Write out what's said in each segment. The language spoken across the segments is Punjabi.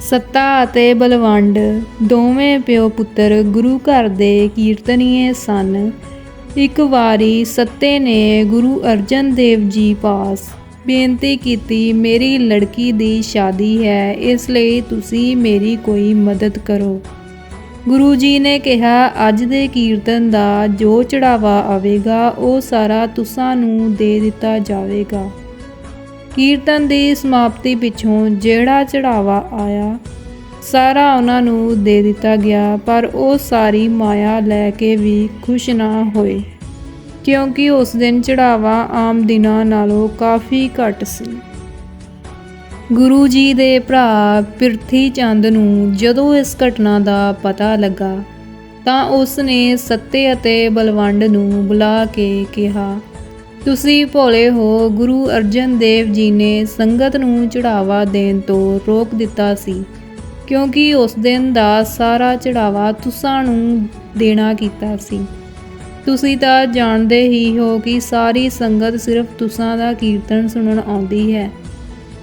ਸੱਤਾ ਅਤੇ ਬਲਵੰਡ, ਦੋਵੇਂ ਪਿਓ ਪੁੱਤਰ ਗੁਰੂ ਘਰ ਦੇ ਕੀਰਤਨੀਏ ਸਨ। ਇੱਕ ਵਾਰੀ ਸੱਤੇ ਨੇ ਗੁਰੂ ਅਰਜਨ ਦੇਵ ਜੀ ਪਾਸ ਬੇਨਤੀ ਕੀਤੀ, ਮੇਰੀ ਲੜਕੀ ਦੀ ਸ਼ਾਦੀ ਹੈ, ਇਸ ਲਈ ਤੁਸੀਂ ਮੇਰੀ ਕੋਈ ਮਦਦ ਕਰੋ। ਗੁਰੂ ਜੀ ਨੇ ਕਿਹਾ, ਅੱਜ ਦੇ ਕੀਰਤਨ ਦਾ ਜੋ ਚੜਾਵਾ ਆਵੇਗਾ, ਉਹ ਸਾਰਾ ਤੁਸਾਂ ਨੂੰ ਦੇ ਦਿੱਤਾ ਜਾਵੇਗਾ। ਕੀਰਤਨ ਦੀ ਸਮਾਪਤੀ ਪਿੱਛੋਂ ਜਿਹੜਾ ਚੜਾਵਾ ਆਇਆ, ਸਾਰਾ ਉਹਨਾਂ ਨੂੰ ਦੇ ਦਿੱਤਾ ਗਿਆ, ਪਰ ਉਹ ਸਾਰੀ ਮਾਇਆ ਲੈ ਕੇ ਵੀ ਖੁਸ਼ ਨਾ ਹੋਏ, ਕਿਉਂਕਿ ਉਸ ਦਿਨ ਚੜਾਵਾ ਆਮ ਦਿਨਾਂ ਨਾਲੋਂ ਕਾਫੀ ਘੱਟ ਸੀ। ਗੁਰੂ ਜੀ ਦੇ ਭਰਾ ਪਿਰਥੀ ਚੰਦ ਨੂੰ ਜਦੋਂ ਇਸ ਘਟਨਾ ਦਾ ਪਤਾ ਲੱਗਾ, ਤਾਂ ਉਸ ਨੇ ਸੱਤੇ ਅਤੇ ਬਲਵੰਡ ਨੂੰ ਬੁਲਾ ਕੇ ਕਿਹਾ ਤੁਸੀਂ ਭੋਲੇ ਹੋ, ਗੁਰੂ ਅਰਜਨ ਦੇਵ ਜੀ ਨੇ ਸੰਗਤ ਨੂੰ ਚੜਾਵਾ ਦੇਣ ਤੋਂ ਰੋਕ ਦਿੱਤਾ ਸੀ, ਕਿਉਂਕਿ ਉਸ ਦਿਨ ਦਾ ਸਾਰਾ ਚੜਾਵਾ ਤੁਸਾਂ ਨੂੰ ਦੇਣਾ ਕੀਤਾ ਸੀ। ਤੁਸੀਂ ਤਾਂ ਜਾਣਦੇ ਹੀ ਹੋ ਕਿ ਸਾਰੀ ਸੰਗਤ ਸਿਰਫ ਤੁਸਾਂ ਦਾ ਕੀਰਤਨ ਸੁਣਨ ਆਉਂਦੀ ਹੈ।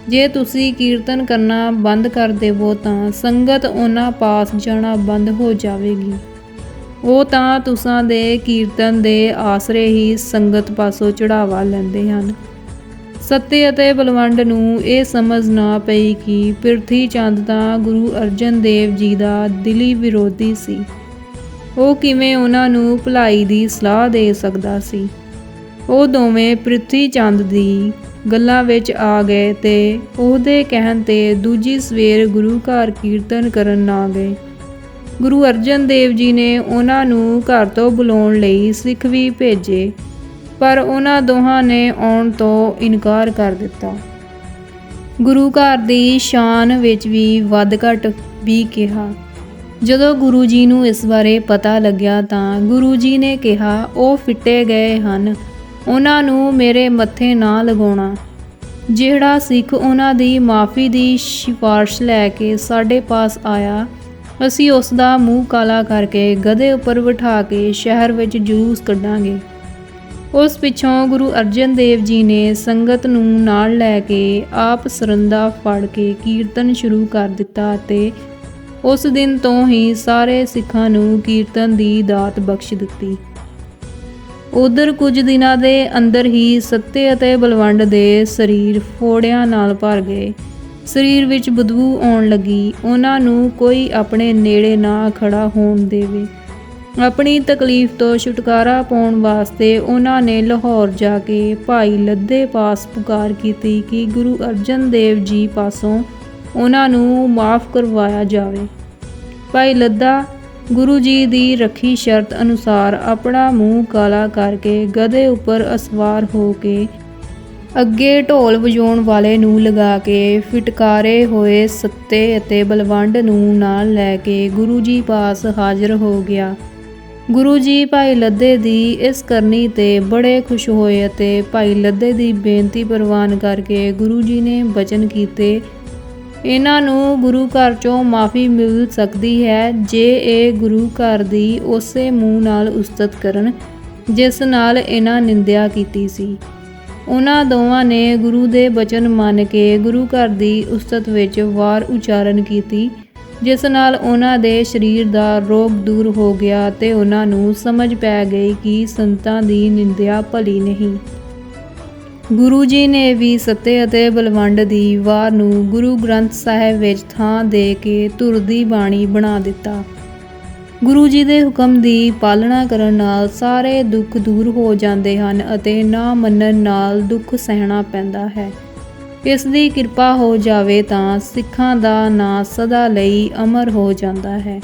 ਜੇ ਤੁਸੀਂ ਕੀਰਤਨ ਕਰਨਾ ਬੰਦ ਕਰ ਦੇਵੋ ਤਾਂ ਸੰਗਤ ਉਹਨਾਂ ਪਾਸ ਜਾਣਾ ਬੰਦ ਹੋ ਜਾਵੇਗੀ। ਉਹ ਤਾਂ ਤੁਸਾਂ ਦੇ ਕੀਰਤਨ ਦੇ ਆਸਰੇ ਹੀ ਸੰਗਤ ਪਾਸੋਂ ਚੜਾਵਾ ਲੈਂਦੇ ਹਨ। ਸੱਤੇ ਅਤੇ ਬਲਵੰਡ ਨੂੰ ਇਹ ਸਮਝ ਨਾ ਪਈ ਕਿ ਪ੍ਰਿਥੀ ਚੰਦ ਤਾਂ ਗੁਰੂ ਅਰਜਨ ਦੇਵ ਜੀ ਦਾ ਦਿਲੀ ਵਿਰੋਧੀ ਸੀ। ਉਹ ਕਿਵੇਂ ਉਹਨਾਂ ਨੂੰ ਭਲਾਈ ਦੀ ਸਲਾਹ ਦੇ ਸਕਦਾ ਸੀ। ਉਹ ਦੋਵੇਂ ਪ੍ਰਿਥੀ ਚੰਦ ਦੀ ਗੱਲਾਂ ਵਿੱਚ ਆ ਗਏ ਤੇ ਉਹਦੇ ਕਹਿਣ ਤੇ ਦੂਜੀ ਸਵੇਰ ਗੁਰੂ ਘਰ ਕੀਰਤਨ ਕਰਨ ਨਾ ਗਏ। ਗੁਰੂ ਅਰਜਨ ਦੇਵ ਜੀ ਨੇ ਉਹਨਾਂ ਨੂੰ ਘਰ ਤੋਂ ਬੁਲਾਉਣ ਲਈ ਸਿੱਖ ਵੀ ਭੇਜੇ, ਪਰ ਉਹਨਾਂ ਦੋਹਾਂ ਨੇ ਆਉਣ ਤੋਂ ਇਨਕਾਰ ਕਰ ਦਿੱਤਾ। ਗੁਰੂ ਘਰ ਦੀ ਸ਼ਾਨ ਵਿੱਚ ਵੀ ਵੱਧ ਘਟ ਵੀ ਕਿਹਾ। ਜਦੋਂ ਗੁਰੂ ਜੀ ਨੂੰ ਇਸ ਬਾਰੇ ਪਤਾ ਲੱਗਿਆ ਤਾਂ ਗੁਰੂ ਜੀ ਨੇ ਕਿਹਾ, ਉਹ ਫਿੱਟੇ ਗਏ ਹਨ, ਉਹਨਾਂ ਨੂੰ ਮੇਰੇ ਮੱਥੇ ਨਾ ਲਗਾਉਣਾ। ਜਿਹੜਾ ਸਿੱਖ ਉਹਨਾਂ ਦੀ ਮਾਫੀ ਦੀ ਸਿਫਾਰਿਸ਼ ਲੈ ਕੇ ਸਾਡੇ ਪਾਸ ਆਇਆ ਅਸੀਂ ਉਸ ਦਾ ਮੂੰਹ ਕਾਲਾ ਕਰਕੇ ਗਧੇ ਉੱਪਰ ਬਿਠਾ ਕੇ ਸ਼ਹਿਰ ਵਿੱਚ ਜਲੂਸ ਕੱਢਾਂਗੇ। ਉਸ ਪਿੱਛੋਂ ਗੁਰੂ ਅਰਜਨ ਦੇਵ ਜੀ ਨੇ ਸੰਗਤ ਨੂੰ ਨਾਲ ਲੈ ਕੇ ਆਪ ਸਰੰਦਾ ਫੜ ਕੇ ਕੀਰਤਨ ਸ਼ੁਰੂ ਕਰ ਦਿੱਤਾ ਅਤੇ ਉਸ ਦਿਨ ਤੋਂ ਹੀ ਸਾਰੇ ਸਿੱਖਾਂ ਨੂੰ ਕੀਰਤਨ ਦੀ ਦਾਤ ਬਖਸ਼ ਦਿੱਤੀ। ਉਧਰ ਕੁਝ ਦਿਨਾਂ ਦੇ ਅੰਦਰ ਹੀ ਸੱਤੇ ਅਤੇ ਬਲਵੰਡ ਦੇ ਸਰੀਰ ਫੋੜਿਆਂ ਨਾਲ ਭਰ ਗਏ। ਸਰੀਰ ਵਿੱਚ ਬਦਬੂ ਆਉਣ ਲੱਗੀ। ਉਹਨਾਂ ਨੂੰ ਕੋਈ ਆਪਣੇ ਨੇੜੇ ਨਾ ਖੜਾ ਹੋਣ ਦੇਵੇ। ਆਪਣੀ ਤਕਲੀਫ ਤੋਂ ਛੁਟਕਾਰਾ ਪਾਉਣ ਵਾਸਤੇ ਉਹਨਾਂ ਨੇ ਲਾਹੌਰ ਜਾ ਕੇ ਭਾਈ ਲੱਦੇ ਪਾਸ ਪੁਕਾਰ ਕੀਤੀ ਕਿ ਗੁਰੂ ਅਰਜਨ ਦੇਵ ਜੀ ਪਾਸੋਂ ਉਹਨਾਂ ਨੂੰ ਮਾਫ ਕਰਵਾਇਆ ਜਾਵੇ। ਭਾਈ ਲੱਦਾ, ਗੁਰੂ ਜੀ ਦੀ ਰੱਖੀ ਸ਼ਰਤ ਅਨੁਸਾਰ ਆਪਣਾ ਮੂੰਹ ਕਾਲਾ ਕਰਕੇ ਗਧੇ ਉੱਪਰ ਅਸਵਾਰ ਹੋ ਕੇ ਅੱਗੇ ਢੋਲ ਵਜਾਉਣ ਵਾਲੇ ਨੂੰ ਲਗਾ ਕੇ ਫਿਟਕਾਰੇ ਹੋਏ ਸੱਤੇ ਅਤੇ ਬਲਵੰਡ ਨੂੰ ਨਾਲ ਲੈ ਕੇ ਗੁਰੂ ਜੀ ਪਾਸ ਹਾਜ਼ਰ ਹੋ ਗਿਆ। ਗੁਰੂ ਜੀ ਭਾਈ ਲੱਦੇ ਦੀ ਇਸ ਕਰਨੀ ਤੇ ਬੜੇ ਖੁਸ਼ ਹੋਏ ਅਤੇ ਭਾਈ ਲੱਦੇ ਦੀ ਬੇਨਤੀ ਪ੍ਰਵਾਨ ਕਰਕੇ ਗੁਰੂ ਜੀ ਨੇ ਬਚਨ ਕੀਤੇ। ਇਹਨਾਂ ਨੂੰ ਗੁਰੂ ਘਰ ਚੋਂ ਮਾਫੀ ਮਿਲ ਸਕਦੀ ਹੈ ਜੇ ਇਹ ਗੁਰੂ ਘਰ ਦੀ ਉਸੇ ਮੂੰਹ ਨਾਲ ਉਸਤਤ ਕਰਨ, ਜਿਸ ਨਾਲ ਇਹਨਾਂ ਨਿੰਦਿਆ ਕੀਤੀ ਸੀ। ਉਹਨਾਂ ਦੋਵਾਂ ਨੇ ਗੁਰੂ ਦੇ ਬਚਨ ਮੰਨ ਕੇ ਗੁਰੂ ਘਰ ਦੀ ਉਸਤਤ ਵਿੱਚ ਵਾਰ ਉਚਾਰਨ ਕੀਤੀ, ਜਿਸ ਨਾਲ ਉਹਨਾਂ ਦੇ ਸਰੀਰ ਦਾ ਰੋਗ ਦੂਰ ਹੋ ਗਿਆ ਤੇ ਉਹਨਾਂ ਨੂੰ ਸਮਝ ਪੈ ਗਈ ਕਿ ਸੰਤਾਂ ਦੀ ਨਿੰਦਿਆ ਭਲੀ ਨਹੀਂ। ਗੁਰੂ ਜੀ ਨੇ ਵੀ ਸੱਤੇ ਅਤੇ ਬਲਵੰਡ ਦੀ ਵਾਰ ਨੂੰ ਗੁਰੂ ਗ੍ਰੰਥ ਸਾਹਿਬ ਵਿੱਚ ਥਾਂ ਦੇ ਕੇ ਧੁਰ ਦੀ ਬਾਣੀ ਬਣਾ ਦਿੱਤਾ। ਗੁਰੂ ਜੀ ਦੇ ਹੁਕਮ ਦੀ ਪਾਲਣਾ ਕਰਨ ਨਾਲ ਸਾਰੇ ਦੁੱਖ ਦੂਰ ਹੋ ਜਾਂਦੇ ਹਨ ਅਤੇ ਨਾ ਮੰਨਣ ਨਾਲ ਦੁੱਖ ਸਹਿਣਾ ਪੈਂਦਾ ਹੈ। ਇਸ ਦੀ ਕਿਰਪਾ ਹੋ ਜਾਵੇ ਤਾਂ ਸਿੱਖਾਂ ਦਾ ਨਾਂ ਸਦਾ ਲਈ ਅਮਰ ਹੋ ਜਾਂਦਾ ਹੈ।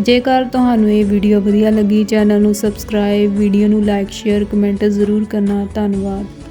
ਜੇਕਰ ਤੁਹਾਨੂੰ ਇਹ ਵੀਡੀਓ ਵਧੀਆ ਲੱਗੀ, ਚੈਨਲ ਨੂੰ ਸਬਸਕ੍ਰਾਈਬ, ਵੀਡੀਓ ਨੂੰ ਲਾਈਕ, ਸ਼ੇਅਰ, ਕਮੈਂਟ ਜ਼ਰੂਰ ਕਰਨਾ। ਧੰਨਵਾਦ।